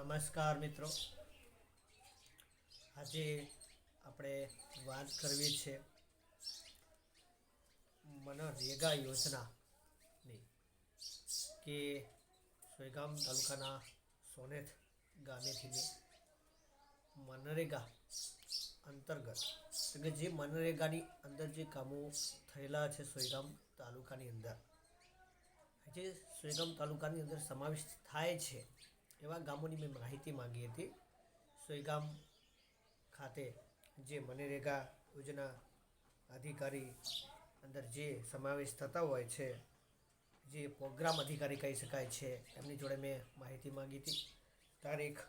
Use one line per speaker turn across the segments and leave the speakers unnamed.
નમસ્કાર મિત્રો. આજે આપણે વાત કરવી છે મનરેગા યોજનાની કે સોયગામ તાલુકાના સોનેથ ગામેથી મનરેગા અંતર્ગત, કે જે મનરેગાની અંદર જે કામો થયેલા છે સોયગામ તાલુકાની અંદર, જે સોયગામ તાલુકાની અંદર સમાવિષ્ટ થાય છે એવા ગામોની મેં માહિતી માંગી હતી. સોયગામ ખાતે જે મનરેગા યોજના અધિકારી અંદર જે સમાવેશ થતા હોય છે, જે પ્રોગ્રામ અધિકારી કહી શકાય છે, એમની જોડે મેં માહિતી માંગી હતી. તારીખ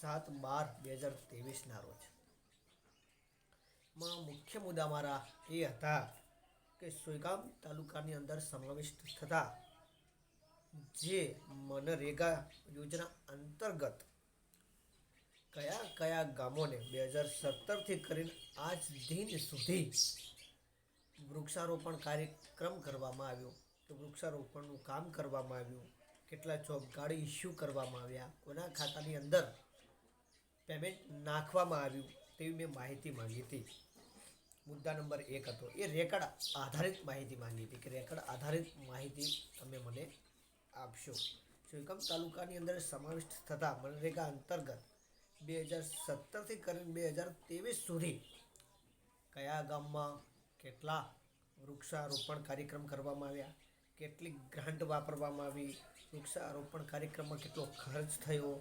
સાત બાર બે હજાર ત્રેવીસના રોજ. માં મુખ્ય મુદ્દા મારા એ હતા કે સોયગામ તાલુકાની અંદર સમાવિષ્ટ થતા જે મનરેગા યોજના અંતર્ગત કયા કયા ગામોને બે હજાર સત્તરથી કરીને આજ દિન સુધી વૃક્ષારોપણ કાર્યક્રમ કરવામાં આવ્યો? તો વૃક્ષારોપણનું કામ કરવામાં આવ્યું. કેટલા કાર્ડ ઇસ્યુ કરવામાં આવ્યા? કોના ખાતાની અંદર પેમેન્ટ નાખવામાં આવ્યું? તેવી મેં માહિતી માંગી હતી. મુદ્દા નંબર એક હતો. એ રેકર્ડ આધારિત માહિતી માંગી હતી કે રેકર્ડ આધારિત માહિતી તમે મને આપશો. સોયગામ તાલુકાની અંદર સમાવિષ્ટ થતા મનરેગા અંતર્ગત બે હજાર સત્તરથી કરીને બે હજાર ત્રેવીસ સુધી કયા ગામમાં કેટલા વૃક્ષારોપણ કાર્યક્રમ કરવામાં આવ્યા? કેટલી ગ્રાન્ટ વાપરવામાં આવી? વૃક્ષારોપણ કાર્યક્રમમાં કેટલો ખર્ચ થયો?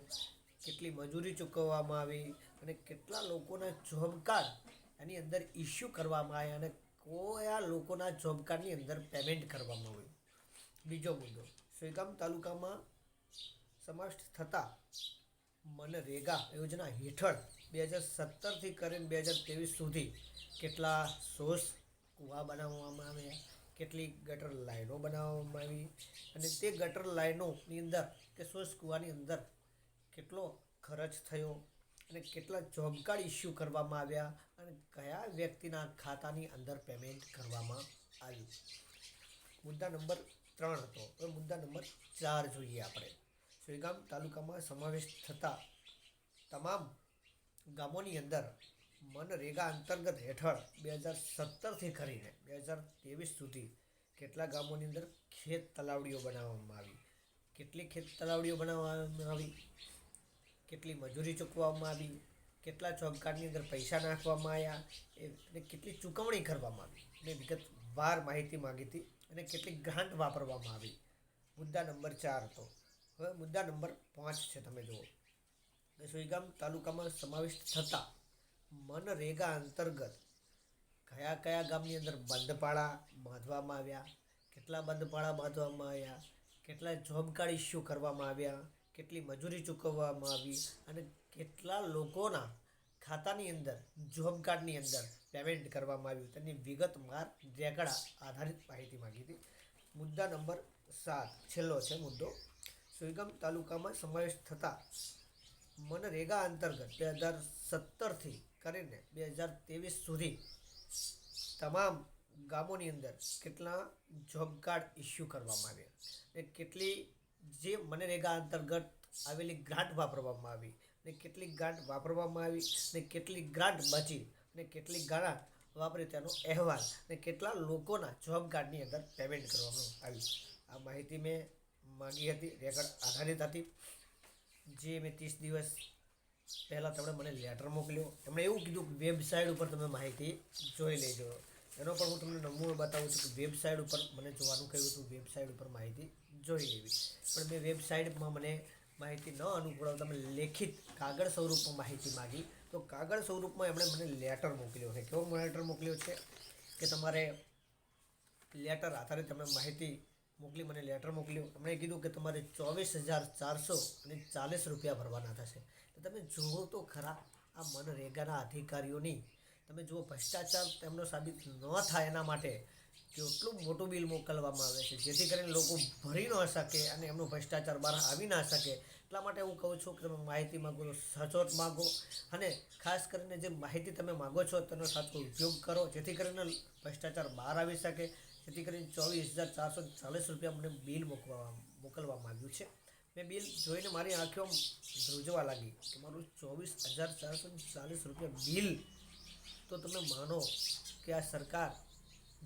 કેટલી મજૂરી ચૂકવવામાં આવી? અને કેટલા લોકોના જોબ કાર્ડ એની અંદર ઇસ્યુ કરવામાં આવ્યા? અને કયા લોકોના જોબ કાર્ડની અંદર પેમેન્ટ કરવામાં આવ્યું? બીજો મુદ્દો. સોયગામ તાલુકામાં સમાવિષ્ટ થતા મનરેગા યોજના હેઠળ બે હજાર સત્તરથી કરીને બે હજાર ત્રેવીસ સુધી કેટલા સોસ, કૂવા બનાવવામાં આવ્યા, કેટલી ગટર લાઈનો બનાવવામાં આવી અને તે ગટર લાઈનોની અંદર કે સોસ, કૂવાની અંદર કેટલો ખર્ચ થયો અને કેટલા જોબ કાર્ડ ઇસ્યુ કરવામાં આવ્યા અને કયા વ્યક્તિના ખાતાની અંદર પેમેન્ટ કરવામાં આવ્યું. મુદ્દા નંબર ત્રણ હતો. હવે મુદ્દા નંબર ચાર જોઈએ આપણે. સોયગામ તાલુકામાં સમાવેશ થતા તમામ ગામોની અંદર મનરેગા અંતર્ગત હેઠળ બે હજાર સત્તરથી કરીને બે હજાર ત્રેવીસ સુધી કેટલા ગામોની અંદર ખેત તલાવડીઓ બનાવવામાં આવી? કેટલી ખેત તલાવડીઓ બનાવવામાં આવી? કેટલી મજૂરી ચૂકવવામાં આવી? કેટલા જોબ અંદર પૈસા નાખવામાં આવ્યા? એ કેટલી ચૂકવણી કરવામાં આવી? મેં વિગતવાર માહિતી માંગી હતી. અને કેટલી ગ્રાન્ટ વાપરવામાં આવી. મુદ્દા નંબર ચાર હતો. હવે મુદ્દા નંબર પાંચ છે, તમે જુઓ. કે સોયગામ તાલુકામાં સમાવિષ્ટ થતા મનરેગા અંતર્ગત કયા કયા ગામની અંદર બંધપાળા બાંધવામાં આવ્યા, કેટલા બંધપાળા બાંધવામાં આવ્યા, કેટલા જોબ કાર્ડ ઇસ્યુ કરવામાં આવ્યા, કેટલી મજૂરી ચૂકવવામાં આવી અને કેટલા લોકોના ખાતાની અંદર જોબ કાર્ડની અંદર પેમેન્ટ કરવામાં આવ્યું. તેની વિગતવાર રેકડા આધારિત માહિતી માંગી હતી. મુદ્દા નંબર સાત, છેલ્લો છે મુદ્દો. સુઈગામ તાલુકામાં સમાવેશ થતા મનરેગા અંતર્ગત બે હજાર સત્તરથી કરીને બે હજાર ત્રેવીસ સુધી તમામ ગામોની અંદર કેટલા જોબ કાર્ડ ઇસ્યુ કરવામાં આવ્યા? અને કેટલી જે મનરેગા અંતર્ગત આવેલી ગ્રાન્ટ વાપરવામાં આવી? અને કેટલી ગ્રાન્ટ વાપરવામાં આવી ને કેટલી ગ્રાન્ટ બચી ને કેટલી ગ્રાન્ટ વાપરી તેનો અહેવાલ ને કેટલા લોકોના જોબ કાર્ડની અંદર પેમેન્ટ કરવામાં આવ્યું આ માહિતી મેં માંગી હતી રેકર્ડ આધારિત હતી. જે મેં ત્રીસ દિવસ પહેલાં તેમણે મને લેટર મોકલ્યો. એમણે એવું કીધું કે વેબસાઇટ ઉપર તમે માહિતી જોઈ લેજો. એનો પણ હું તમને નમૂનો બતાવું છું કે વેબસાઇટ ઉપર મને જોવાનું કહ્યું હતું વેબસાઇટ ઉપર માહિતી જોઈ લેવી. પણ મેં વેબસાઇટમાં મને માહિતી ન અનુભવ તમે લેખિત કાગળ સ્વરૂપમાં માહિતી માગી, તો કાગળ સ્વરૂપમાં એમણે મને લેટર મોકલ્યો છે. કેવો લેટર મોકલ્યો છે કે તમારે લેટર આધારે તમે માહિતી મોકલી, મને લેટર મોકલ્યું. એમણે કીધું કે તમારે ચોવીસ હજાર ચારસો અને ચાલીસ રૂપિયા ભરવાના થશે. તમે જુઓ તો ખરા, આ મનરેગાના અધિકારીઓની તમે જુઓ ભ્રષ્ટાચાર તેમનો સાબિત ન થાય એના માટે કેટલું મોટું બિલ મોકલવામાં આવે છે, જેથી કરીને લોકો ભરી ન શકે અને એમનો ભ્રષ્ટાચાર બહાર આવી ના શકે. એટલા માટે હું કહું છું કે તમે માહિતી માગો સચોટ માગો અને ખાસ કરીને જે માહિતી તમે માગો છો તેનો સાચો ઉપયોગ કરો, જેથી કરીને ભ્રષ્ટાચાર બહાર આવી શકે. જેથી કરીને ચોવીસ હજાર ચારસો ચાલીસ રૂપિયા મને બિલ મોકવા મોકલવામાં આવ્યું છે. મેં બિલ જોઈને મારી આંખો ધ્રુજવા લાગી કે મારું ચોવીસ હજાર ચારસો ચાલીસ રૂપિયા બિલ તો તમે માનો કે આ સરકાર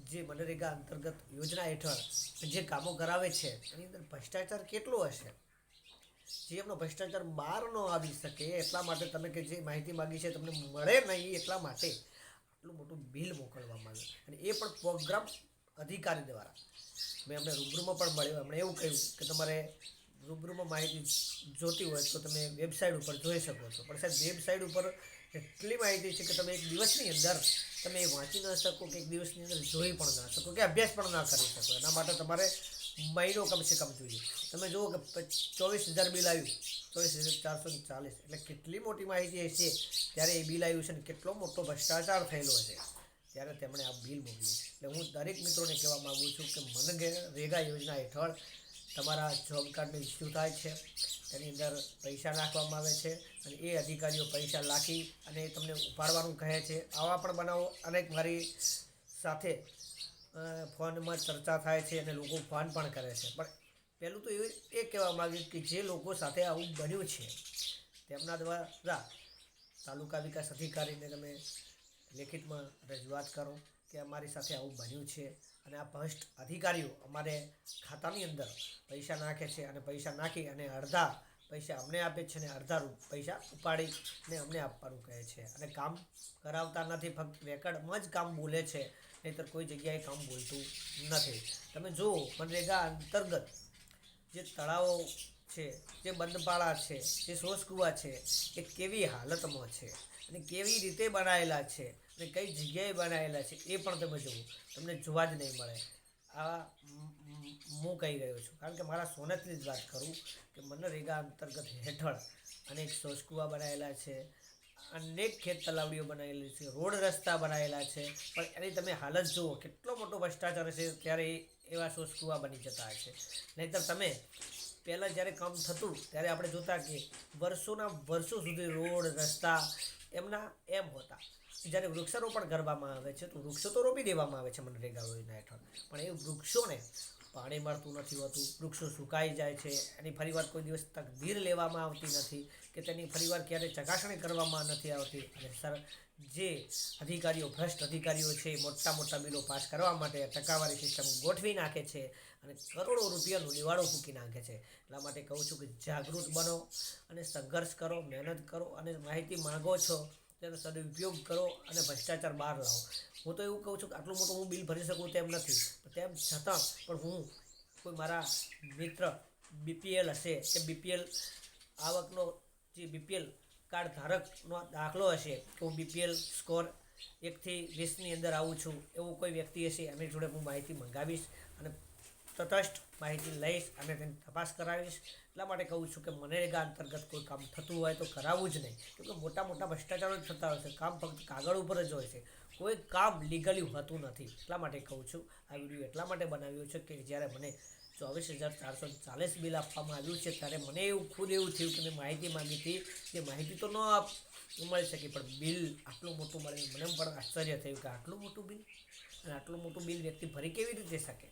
જે મનરેગા અંતર્ગત યોજના હેઠળ જે કામો કરાવે છે, એની અંદર ભ્રષ્ટાચાર કેટલો હશે? જે એમનો ભ્રષ્ટાચાર બહાર ન આવી શકે, એટલા માટે તમે કે જે માહિતી માગી છે તમને મળે નહીં એટલા માટે આટલું મોટું બિલ મોકલવામાં આવ્યું. અને એ પણ પ્રોગ્રામ અધિકારી દ્વારા. મેં અમને રૂબરૂમાં પણ મળ્યો, એમણે એવું કહ્યું કે તમારે રૂબરૂમાં માહિતી જોતી હોય તો તમે વેબસાઇટ ઉપર જોઈ શકો છો. પણ સાહેબ, વેબસાઇટ ઉપર એટલી માહિતી છે કે તમે એક દિવસની અંદર તમે એ વાંચી ન શકો કે એક દિવસની અંદર જોઈ પણ ના શકો, કે અભ્યાસ પણ ના કરી શકો. એના માટે તમારે મહિનો કમસે કમ જોઈએ. તમે જુઓ કે ચોવીસ હજાર બિલ આવ્યું. ચોવીસ હજાર ચારસો ને ચાલીસ. એટલે કેટલી મોટી માહિતી હશે? ત્યારે એ બિલ આવ્યું છે ને કેટલો મોટો ભ્રષ્ટાચાર થયેલો છે ત્યારે તેમણે આ બિલ મોકલ્યું એટલે હું દરેક મિત્રોને કહેવા માગું છું કે મનરેગા યોજના હેઠળ તમારા જોબ કાર્ડનો ઇસ્યુ થાય છે, તેની અંદર પૈસા નાખવામાં આવે છે અને એ અધિકારીઓ પૈસા નાખી અને તમને ઉપાડવાનું કહે છે. આવા પણ બનાવો. અનેક મારી સાથે ફોનમાં ચર્ચા થાય છે અને લોકો ફોન પણ કરે છે. પણ પહેલું તો એ એ કહેવા માગ્યું કે જે લોકો સાથે આવું બન્યું છે, તેમના દ્વારા તાલુકા વિકાસ અધિકારીને તમે લેખિતમાં રજૂઆત કરો કે અમારી સાથે આવું બન્યું છે. અને આ ભ્રષ્ટ અધિકારીઓ અમારે ખાતાની અંદર પૈસા નાખે છે અને પૈસા નાખી અને અડધા પૈસા અમને આપે છે અને અડધા રૂપ પૈસા ઉપાડીને અમને આપવાનું કહે છે. અને કામ કરાવતા નથી, ફક્ત રેકર્ડમાં જ કામ બોલે છે, નહીંતર કોઈ જગ્યાએ કામ બોલતું નથી. તમે જુઓ, મનરેગા અંતર્ગત જે તળાવો છે, જે બંધપાળા છે, જે શોષકુવા છે, એ કેવી હાલતમાં છે અને કેવી રીતે બનાવેલા છે? અને કઈ જગ્યાએ બનાવેલા છે એ પણ તમે જુઓ. તમને જોવા જ નહીં મળે. આ હું કહી રહ્યો છું. કારણ કે મારા સોનતની જ વાત કરું કે મનરેગા અંતર્ગત હેઠળ અનેક સોસકુવા બનાવેલા છે, અનેક ખેત તલાવડીઓ બનાવેલી છે, રોડ રસ્તા બનાવેલા છે. પણ એની તમે હાલત જુઓ, કેટલો મોટો ભ્રષ્ટાચાર છે ત્યારે એવા સોસકુવા બની જતા છે નહીંતર તમે પહેલાં જ્યારે કામ થતું, ત્યારે આપણે જોતા કે વર્ષોના વર્ષો સુધી રોડ, રસ્તા એમના એમ હોતા. જ્યારે વૃક્ષારોપણ કરવામાં આવે છે, તો વૃક્ષો તો રોપી દેવામાં આવે છે મનરેગા યોજના હેઠળ. પણ એ વૃક્ષોને પાણી મળતું નથી હોતું, વૃક્ષો સુકાઈ જાય છે, એની ફરીવાર કોઈ દિવસ તકદીર લેવામાં આવતી નથી કે તેની ફરીવાર ક્યારેય ચકાસણી કરવામાં નથી આવતી. અને સર, જે અધિકારીઓ, ભ્રષ્ટ અધિકારીઓ છે, એ મોટા મોટા બિલો પાસ કરવા માટે ટકાવારી સિસ્ટમ ગોઠવી નાખે છે અને કરોડો રૂપિયાનું નિવાડો ફૂકી નાખે છે. એટલા માટે કહું છું કે જાગૃત બનો અને સંઘર્ષ કરો, મહેનત કરો અને માહિતી માગો છો તેનો સદુપયોગ કરો અને ભ્રષ્ટાચાર બહાર લાવો. હું તો એવું કહું છું કે આટલું મોટું હું બિલ ભરી શકું તેમ નથી. તેમ છતાં પણ હું કોઈ મારા મિત્ર બીપીએલ હશે કે બીપીએલ આવકનો જે બીપીએલ કાર્ડ ધારકનો દાખલો હશે કે હું બીપીએલ સ્કોર એકથી વીસની અંદર આવું છું. એવું કોઈ વ્યક્તિ હશે એમની જોડે હું માહિતી મંગાવીશ અને તટસ્થ માહિતી લઈશ અને તેની તપાસ કરાવીશ. એટલા માટે કહું છું કે મનરેગા અંતર્ગત કોઈ કામ થતું હોય તો કરાવવું જ નહીં. કેમકે મોટા મોટા ભ્રષ્ટાચારો જ થતા હોય છે. કામ ફક્ત કાગળ ઉપર જ હોય છે. કોઈ કામ લીગલી હોતું નથી. એટલા માટે કહું છું, આ વીડિયો એટલા માટે બનાવ્યો છે કે જ્યારે મને ચોવીસ હજાર ચારસો ચાલીસ બિલ આપવામાં આવ્યું છે, ત્યારે મને એવું ખુદ એવું થયું કે મેં માહિતી માંગી હતી. કે માહિતી તો ન આપ મળી શકી, પણ બિલ આટલું મોટું મળે, મને પણ આશ્ચર્ય થયું કે આટલું મોટું બિલ? અને આટલું મોટું બિલ વ્યક્તિ ભરી કેવી રીતે શકે?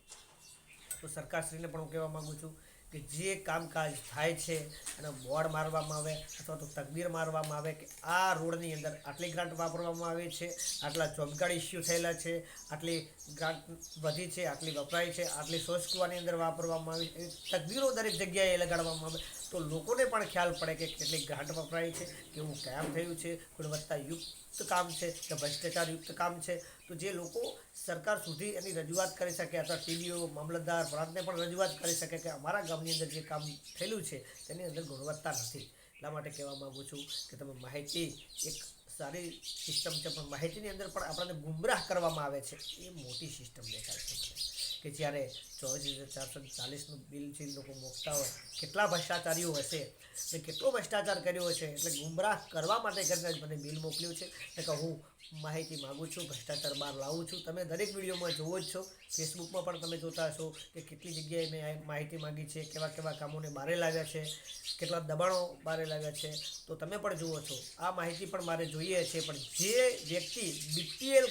તો સરકારશ્રીને પણ હું કહેવા માગું છું કે જે કામકાજ થાય છે અને બોર્ડ મારવામાં આવે અથવા તો તકબીર મારવામાં આવે કે આ રોડની અંદર આટલી ગ્રાન્ટ વાપરવામાં આવે છે, આટલા કાર્ડ ઇસ્યુ થયેલા છે, આટલી ગ્રાન્ટ વધી છે, આટલી વપરાય છે, આટલી સોસકવાની અંદર વાપરવામાં આવી છે તકબીરો દરેક જગ્યાએ લગાડવામાં આવે. તો લોકોને પણ ખ્યાલ પડે કે કેટલી ગ્રાન્ટ વપરાય છે, કેવું કામ થયું છે, ગુણવત્તાયુક્ત કામ છે કે ભ્રષ્ટાચારયુક્ત કામ છે. તો જે લોકો સરકાર સુધી એની રજૂઆત કરી શકે, અથવા ટીડીઓ મામલતદાર પ્રાંતને પણ રજૂઆત કરી શકે કે અમારા ગામની અંદર જે કામ થયેલું છે, તેની અંદર ગુણવત્તા નથી. એટલા માટે કહેવા માગું છું કે તમે માહિતી એક સારી સિસ્ટમ છે, પણ માહિતીની અંદર પણ આપણને ગુમરાહ કરવામાં આવે છે. એ મોટી સિસ્ટમ દેખાય છે કે જ્યારે ચોવીસ હજાર ચારસો ચાલીસનું બિલ છે લોકો મોકતા હોય, કેટલા ભ્રષ્ટાચારીઓ હશે, ને કેટલો ભ્રષ્ટાચાર કર્યો છે એટલે ગુમરાહ કરવા માટે કરીને જ મને બિલ મોકલ્યું છે. એટલે કે હું માહિતી માગું છું, ભ્રષ્ટાચાર બહાર લાવું છું. તમે દરેક વિડીયોમાં જોવો જ છો. ફેસબુકમાં પણ તમે જોતા હશો કે કેટલી જગ્યાએ મેં માહિતી માગી છે, કેવા કેવા કામોને બારે લાવ્યા છે, કેટલા દબાણો બારે લાવ્યા છે. તો તમે પણ જુઓ છો. આ માહિતી પણ મારે જોઈએ છે, પણ જે વ્યક્તિ બીપીએલ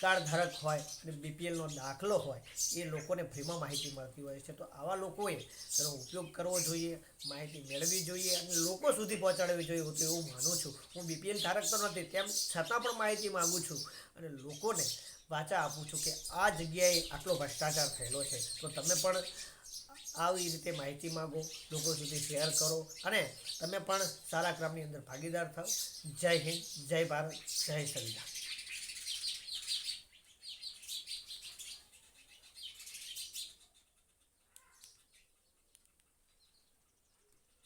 કાર્ડ ધારક હોય અને બીપીએલનો દાખલો હોય, એ લોકોને ફ્રીમાં માહિતી મળતી હોય છે. તો આવા લોકોએ તેનો ઉપયોગ કરવો જોઈએ, માહિતી મેળવવી જોઈએ અને લોકો સુધી પહોંચાડવી જોઈએ. હું તો એવું માનું છું. હું બીપીએલ ધારક તો નથી, તેમ છતાં પણ માહિતી માગું છું અને લોકોને વાચા આપું છું કે આ જગ્યાએ આટલો ભ્રષ્ટાચાર થયેલો છે. તો તમે પણ આવી રીતે માહિતી માગો, લોકો સુધી શેર કરો અને તમે પણ સારા ક્રમની અંદર ભાગીદાર થાઓ જય હિન્દ, જય ભારત, જય સંવિધાન